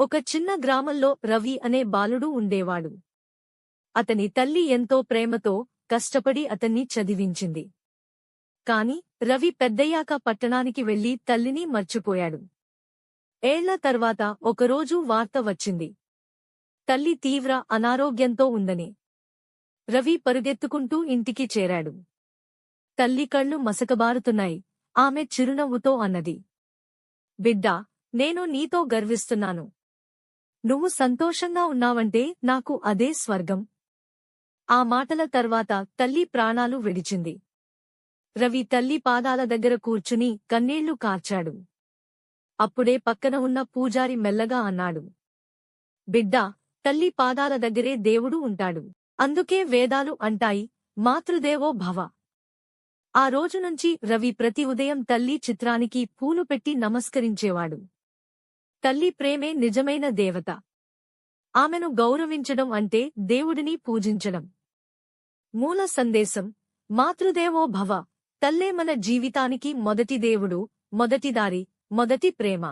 ఒక చిన్న గ్రామంలో రవి అనే బాలుడు ఉండేవాడు. అతని తల్లి ఎంతో ప్రేమతో కష్టపడి అతన్ని చదివించింది. కాని రవి పెద్దయ్యాక పట్టణానికి వెళ్ళి తల్లిని మర్చిపోయాడు. ఏళ్ళ తర్వాత ఒకరోజు వార్త వచ్చింది. తల్లి తీవ్ర అనారోగ్యంతో ఉందని. రవి పరుగెత్తుకుంటూ ఇంటికి చేరాడు. తల్లి కళ్ళు మసకబారుతున్నాయి. ఆమె చిరునవ్వుతో అన్నది. బిడ్డా నేను నీతో గర్విస్తున్నాను. నువ్వు సంతోషంగా ఉన్నావంటే నాకు అదే స్వర్గం. ఆ మాటల తర్వాత తల్లి ప్రాణాలు విడిచింది. రవి తల్లి పాదాల దగ్గర కూర్చుని కన్నీళ్ళు కార్చాడు. అప్పుడే పక్కన ఉన్న పూజారి మెల్లగా అన్నాడు. బిడ్డ తల్లి పాదాల దగ్గరే దేవుడు ఉంటాడు. అందుకే వేదాలు అంటాయి మాతృదేవో భవ. ఆ రోజు నుంచి రవి ప్రతి ఉదయం తల్లి చిత్రానికి పూలు పెట్టి నమస్కరించేవాడు. తల్లి ప్రేమే నిజమైన దేవత. ఆమెను గౌరవించడం అంటే దేవుడిని పూజించడం. మూల సందేశం మాతృదేవో భవ తల్లే మన జీవితానికి మొదటి దేవుడు మొదటి దారి మొదటి ప్రేమ.